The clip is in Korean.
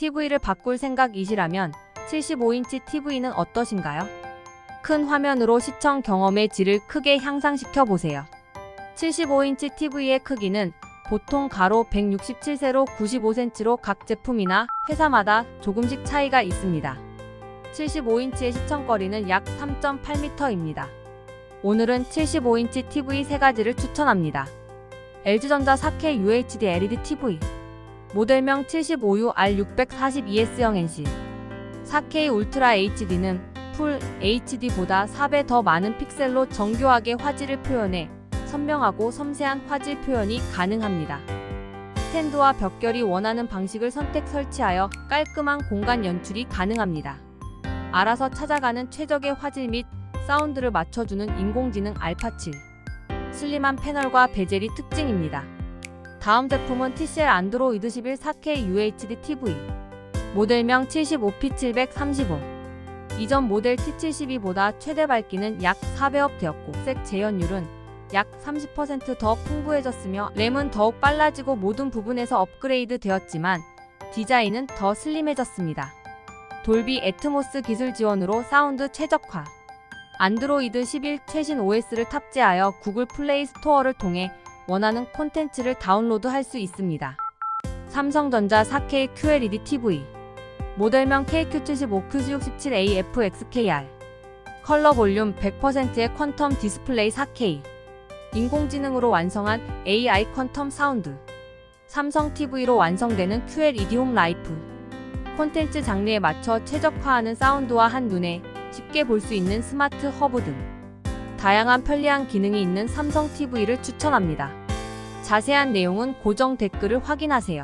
TV를 바꿀 생각이시라면 75인치 TV는 어떠신가요? 큰 화면으로 시청 경험의 질을 크게 향상시켜 보세요. 75인치 TV의 크기는 보통 가로 167세로 95cm로 각 제품이나 회사마다 조금씩 차이가 있습니다. 75인치의 시청거리는 약 3.8m입니다. 오늘은 75인치 TV 세 가지를 추천합니다. LG전자 4K UHD LED TV 모델명 75UR642S형 NC 4K 울트라 HD는 풀 HD보다 4배 더 많은 픽셀로 정교하게 화질을 표현해 선명하고 섬세한 화질 표현이 가능합니다. 스탠드와 벽결이 원하는 방식을 선택 설치하여 깔끔한 공간 연출이 가능합니다. 알아서 찾아가는 최적의 화질 및 사운드를 맞춰주는 인공지능 알파7 슬림한 패널과 베젤이 특징입니다. 다음 제품은 TCL 안드로이드 11 4K UHD TV 모델명 75P735 이전 모델 T72보다 최대 밝기는 약 4배업 되었고 색 재현율은 약 30%더 풍부해졌으며 램은 더욱 빨라지고 모든 부분에서 업그레이드 되었지만 디자인은 더 슬림해졌습니다. 돌비 애트모스 기술 지원으로 사운드 최적화. 안드로이드 11 최신 OS를 탑재하여 구글 플레이 스토어를 통해 원하는 콘텐츠를 다운로드할 수 있습니다. 삼성전자 4K QLED TV 모델명 KQ75Q67AFXKR 컬러 볼륨 100%의 퀀텀 디스플레이 4K 인공지능으로 완성한 AI 퀀텀 사운드. 삼성 TV로 완성되는 QLED 홈 라이프 콘텐츠 장르에 맞춰 최적화하는 사운드와 한눈에 쉽게 볼 수 있는 스마트 허브 등 다양한 편리한 기능이 있는 삼성 TV를 추천합니다. 자세한 내용은 고정 댓글을 확인하세요.